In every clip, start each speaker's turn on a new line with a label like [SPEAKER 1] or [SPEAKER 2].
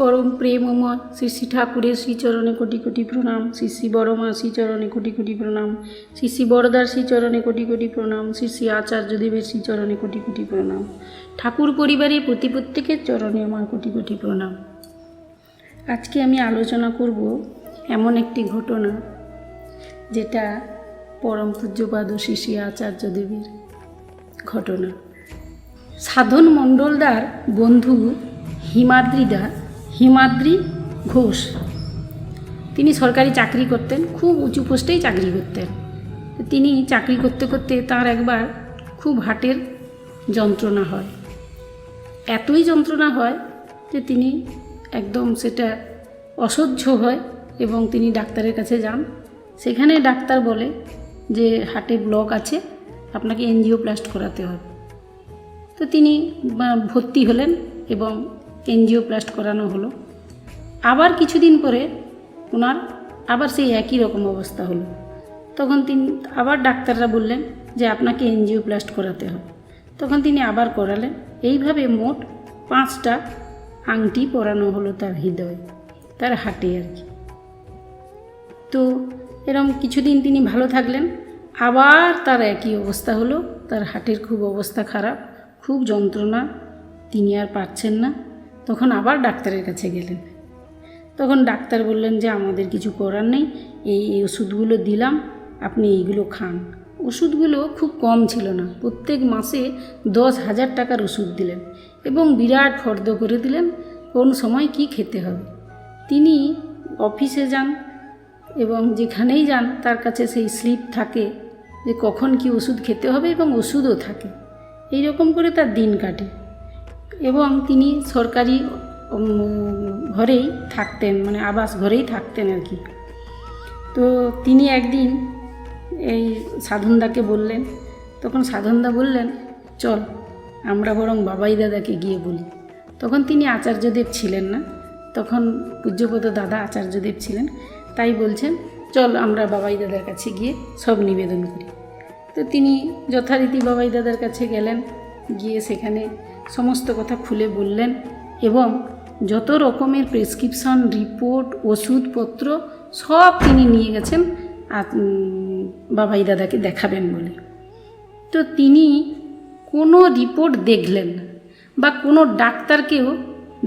[SPEAKER 1] পরম প্রেমময় শ্রী শ্রী ঠাকুরের শ্রীচরণে কোটি কোটি প্রণাম শ্রী শ্রী বড়মা শ্রীচরণে কোটি কোটি প্রণাম শ্রী শ্রী বড়দার শ্রীচরণে কোটি কোটি প্রণাম শ্রী শ্রী আচার্যদেবের শ্রীচরণে কোটি কোটি প্রণাম, ঠাকুর পরিবারের প্রতি প্রত্যেকের চরণে আমার কোটি কোটি প্রণাম। আজকে আমি আলোচনা করব এমন একটি ঘটনা যেটা পরম পূজ্যপাদ শ্রী শ্রী আচার্যদেবের ঘটনা। সাধন মণ্ডলদার বন্ধু হিমাদ্রিদা হিমাদ্রি ঘোষ। তিনি সরকারি চাকরি করতেন, খুব উঁচু পোস্টেই চাকরি করতেন। তিনি চাকরি করতে করতে তার একবার খুব হার্টের যন্ত্রণা হয়। এতই যন্ত্রণা হয় যে তিনি একদম সেটা অসহ্য হয় এবং তিনি ডাক্তারের কাছে যান। সেখানে ডাক্তার বলে যে হার্টে ব্লক আছে, আপনাকে এনজিওপ্লাস্ট করাতে হবে। তো তিনি ভর্তি হলেন এবং এনজিওপ্লাস্ট করানো হলো। আবার কিছুদিন পরে ওনার আবার সেই একই রকম অবস্থা হলো। তখন তিনি আবার ডাক্তাররা বললেন যে আপনাকে এনজিওপ্লাস্ট করাতে হবে। তখন তিনি আবার করালেন। এইভাবে মোট পাঁচটা আংটি পরানো হলো তার হৃদয়ে, তার হাটে আর কি। তো এরম কিছুদিন তিনি ভালো থাকলেন। আবার তার একই অবস্থা হলো। তার হাটের খুব অবস্থা খারাপ, খুব যন্ত্রণা। তিনি আর পারছেন না। তখন আবার ডাক্তারের কাছে গেলেন। তখন ডাক্তার বললেন যে, আমাদের কিছু করার নেই। এই ওষুধগুলো দিলাম। আপনি এইগুলো খান। ওষুধগুলো খুব কম ছিল না। প্রত্যেক মাসে দশ হাজার টাকার ওষুধ দিলেন এবং বিরাট ফর্দ করে দিলেন, কোন সময় কি খেতে হবে। তিনি অফিসে যান এবং যেখানেই যান, তার কাছে সেই স্লিপ থাকে যে, কখন কি ওষুধ খেতে হবে এবং ওষুধও থাকে। এই রকম করে তার দিন কাটে। এবং তিনি সরকারি ঘরেই থাকতেন মানে আবাস ঘরেই থাকতেন আর কি। তো তিনি একদিন এই সাধনদাকে বললেন, তখন সাধনদা বললেন, চল, আমরা বরং বাবাই দাদাকে গিয়ে বলি। তখন তিনি আচার্যদেব ছিলেন না, তখন পূজ্যপদ দাদা আচার্যদেব ছিলেন, তাই বলছেন, চল, আমরা বাবাই দাদার কাছে গিয়ে সব নিবেদন করি। তো তিনি যথারীতি বাবাই দাদার কাছে গেলেন, গিয়ে সেখানে সমস্ত কথা খুলে বললেন এবং যত রকমের প্রেসক্রিপশন, রিপোর্ট, ওষুধপত্র সব তিনি নিয়ে গেছেন বাবাই দাদাকে দেখাবেন বলে। তো তিনি কোনো রিপোর্ট দেখলেন না বা কোনো ডাক্তারকেও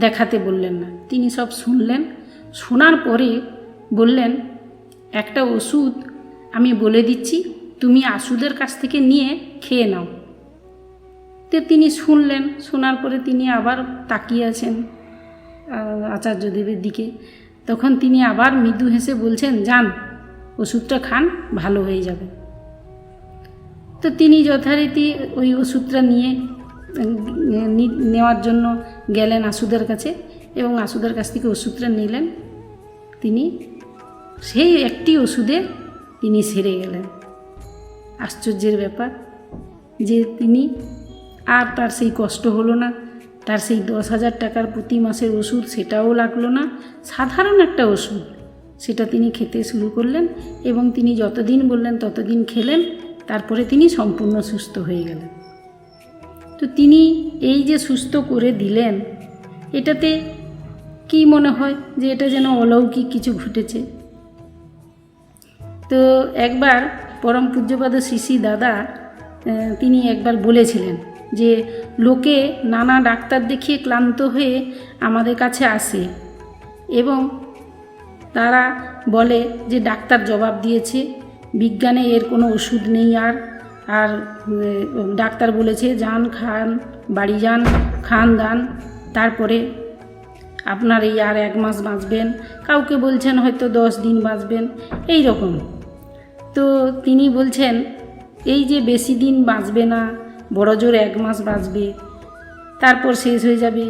[SPEAKER 1] দেখাতে বললেন না। তিনি সব শুনলেন, শোনার পরে বললেন, একটা ওষুধ আমি বলে দিচ্ছি, তুমি আশুদের কাছ থেকে নিয়ে খেয়ে নাও। তো তিনি শুনলেন, শোনার পরে তিনি আবার তাকিয়ে আছেন আচার্যদেবের দিকে। তখন তিনি আবার মৃদু হেসে বলছেন, যান, ওষুধটা খান, ভালো হয়ে যাবে। তো তিনি যথারীতি ওই ওষুধটা নিয়ে নেওয়ার জন্য গেলেন আশুদের কাছে এবং আশুদের কাছ থেকে ওষুধটা নিলেন। তিনি সেই একটি ওষুধে তিনি সেরে গেলেন। আশ্চর্যের ব্যাপার যে তিনি আর তার সেই কষ্ট হলো না। তার সেই দশ হাজার টাকার প্রতি মাসের ওষুধ সেটাও লাগল না। সাধারণ একটা ওষুধ। সেটা তিনি খেতে শুরু করলেন এবং তিনি যতদিন বললেন ততদিন খেলেন, তারপরে তিনি সম্পূর্ণ সুস্থ হয়ে গেলেন। তো তিনি এই যে সুস্থ করে দিলেন, এটাতে কি মনে হয় যে এটা যেন অলৌকিক কিছু ঘটেছে? তো একবার পরম পূজ্যপাদ শিশি দাদা তিনি একবার বলেছিলেন যে লোকে নানা ডাক্তার দেখিয়ে ক্লান্ত হয়ে আমাদের কাছে আসে এবং তারা বলে যে ডাক্তার জবাব দিয়েছে, বিজ্ঞানে এর কোনো ওষুধ নেই আর আর ডাক্তার বলেছে যান, খান, বাড়ি যান, খান, দান, তারপরে আপনার এই আর এক মাস বাঁচবেন, কাউকে বলছেন হয়তো দশ দিন বাঁচবেন এই রকম তো তিনি বলছেন, এই যে বেশি দিন বাঁচবে না বড় জোর এক মাস বাঁচবে, তারপর শেষ হয়ে যাবে।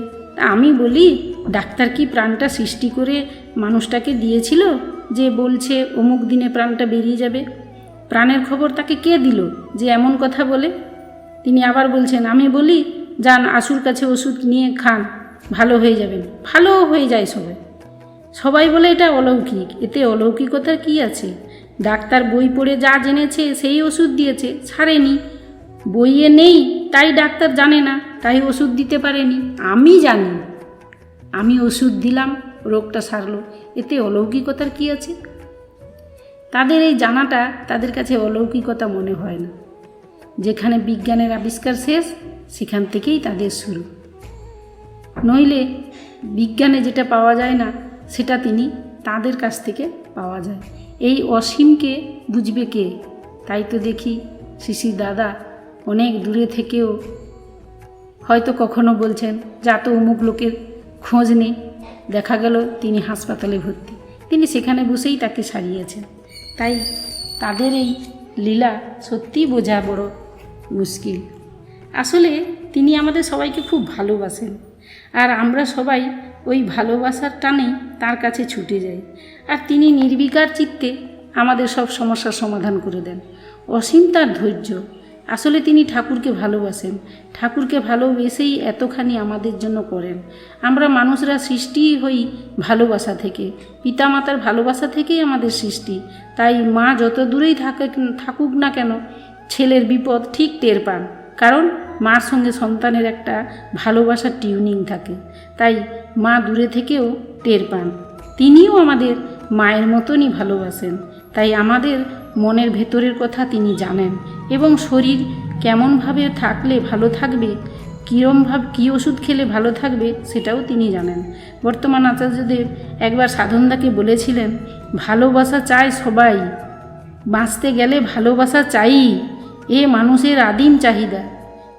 [SPEAKER 1] আমি বলি, ডাক্তার কি প্রাণটা সৃষ্টি করে মানুষটাকে দিয়েছিল যে বলছে অমুক দিনে প্রাণটা বেরিয়ে যাবে? প্রাণের খবর তাকে কে দিল যে এমন কথা বলে? তিনি আবার বলছেন, আমি বলি, যান, আশুর কাছে ওষুধ নিয়ে খান, ভালো হয়ে যাবেন ভালো হয়ে যায় সবাই। সবাই বলে এটা অলৌকিক, এতে অলৌকিকতার কি আছে? ডাক্তার বই পড়ে যা জেনেছে, সেই ওষুধ দিয়েছে, ছাড়েনি। বইয়ে নেই, তাই ডাক্তার জানে না, তাই ওষুধ দিতে পারেনি। আমি জানি আমি ওষুধ দিলাম, রোগটা সারলো। এতে অলৌকিকতার কি আছে? তাদের এই জানাটা তাদের কাছে অলৌকিকতা মনে হয় না। যেখানে বিজ্ঞানের আবিষ্কার শেষ, সেখান থেকেই তাদের শুরু। নইলে বিজ্ঞানে যেটা পাওয়া যায় না, সেটা তিনি তাদের কাছ থেকে পাওয়া যায়। এই অসীমকে বুঝবে কে? তাই তো দেখি শিশির দাদা অনেক দূরে থেকেও হয়তো কখনো বলছেন, যা তো অমুক লোকের খোঁজ নেই দেখা গেল তিনি হাসপাতালে ভর্তি। তিনি সেখানে বসেই তাকে সারিয়েছেন। তাই তাদের এই লীলা সত্যিই বোঝা বড় মুশকিল। আসলে তিনি আমাদের সবাইকে খুব ভালোবাসেন আর আমরা সবাই ওই ভালোবাসার টানেই তার কাছে ছুটে যাই আর তিনি নির্বিকার চিত্তে আমাদের সব সমস্যার সমাধান করে দেন। অসীম তার ধৈর্য আসলে তিনি ঠাকুরকে ভালোবাসেন। ঠাকুরকে ভালোবেসেই এতখানি আমাদের জন্য করেন। আমরা মানুষরা সৃষ্টি হই ভালোবাসা থেকে। পিতামাতার ভালোবাসা থেকেই আমাদের সৃষ্টি। তাই মা যত দূরেই থাকে থাকুক না কেন, ছেলের বিপদ ঠিক টের পান। কারণ মার সঙ্গে সন্তানের একটা ভালোবাসার টিউনিং থাকে। তাই মা দূরে থেকেও টের পান। তিনিও আমাদের মায়ের মতনই ভালোবাসেন। তাই আমাদের মনের ভেতরের কথা তিনি জানেন। এবং শরীর কেমনভাবে থাকলে ভালো থাকবে, কীরমভাব কী ওষুধ খেলে ভালো থাকবে সেটাও তিনি জানেন। বর্তমান আচার্যদেব একবার সাধনদাকে বলেছিলেন, ভালোবাসা চায় সবাই, বাঁচতে গেলে ভালোবাসা চাই, এ মানুষের আদিম চাহিদা।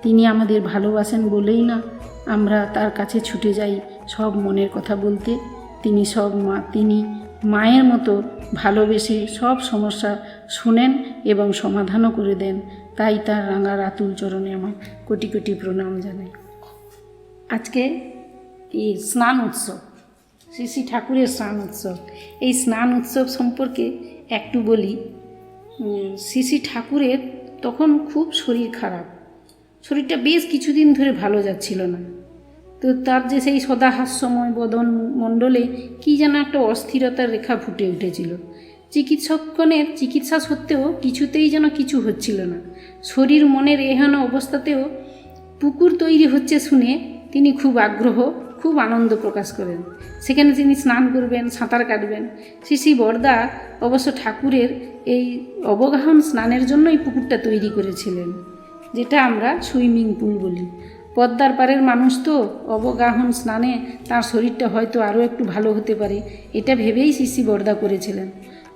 [SPEAKER 1] তিনি আমাদের ভালোবাসেন বলেই না, আমরা তার কাছে ছুটে যাই সব মনের কথা বলতে। তিনি সব মা, তিনি মায়ের মতো ভালোবেসে সব সমস্যা শুনেন এবং সমাধানও করে দেন। তাই তার রাঙা রাতুল চরণে আমার কোটি কোটি প্রণাম জানাই। আজকে এই স্নান উৎসব, শ্রী শ্রী ঠাকুরের স্নান উৎসব, এই স্নান উৎসব সম্পর্কে একটু বলি। শ্রী শ্রী ঠাকুরের তখন খুব শরীর খারাপ। শরীরটা বেশ কিছুদিন ধরে ভালো যাচ্ছিল না। তো তার যে সেই সদাহাস্যময় বদন মণ্ডলে কী যেন একটা অস্থিরতার রেখা ফুটে উঠেছিল। চিকিৎসকগণের চিকিৎসা সত্ত্বেও কিছুতেই যেন কিছু হচ্ছিল না। শরীর, মনের এহেন অবস্থাতেও পুকুর তৈরি হচ্ছে শুনে তিনি খুব আগ্রহ, খুব আনন্দ প্রকাশ করেন। সেখানে তিনি স্নান করবেন, সাঁতার কাটবেন। শ্রী শ্রী বরদা অবশ্য ঠাকুরের এই অবগাহন স্নানের জন্যই পুকুরটা তৈরি করেছিলেন, যেটা আমরা সুইমিং পুল বলি। পদ্মার পাড়ের মানুষ তো অবগাহন স্নানে তার শরীরটা হয়তো আরও একটু ভালো হতে পারে, এটা ভেবেই শিশি বর্দা করেছিলেন।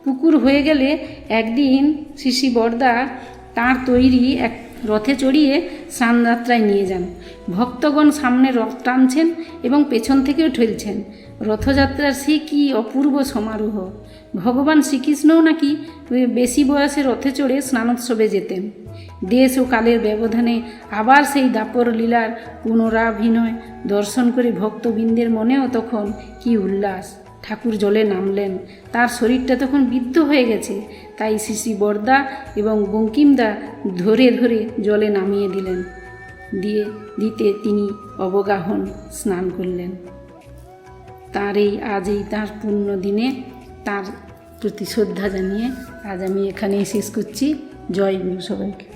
[SPEAKER 1] পুকুর হয়ে গেলে একদিন শিশি বর্দা তার তৈরি এক রথে চড়িয়ে স্নানযাত্রায় নিয়ে যান। ভক্তগণ সামনে রথ টানছেন এবং পেছন থেকেও ঠেলছেন। রথযাত্রার সে কি অপূর্ব সমারোহ! ভগবান শ্রীকৃষ্ণও নাকি বেশি বয়সে রথে চড়ে স্নানোৎসবে যেতেন। দেশ ও কালের ব্যবধানে আবার সেই দাপর লীলার পুনরাভিনয় দর্শন করে ভক্তবৃন্দের মনেও তখন কি উল্লাস! ঠাকুর জলে নামলেন। তার শরীরটা তখন বিদ্ধ হয়ে গেছে। তাই শিশি বর্দা এবং বঙ্কিমদা ধরে ধরে জলে নামিয়ে দিলেন। দিয়ে দিতে তিনি অবগাহন স্নান করলেন। তার এই আজ এই তার পূর্ণ দিনে তার প্রতি শ্রদ্ধা জানিয়ে আজ আমি এখানেই শেষ করছি। জয় গুরু সবাইকে।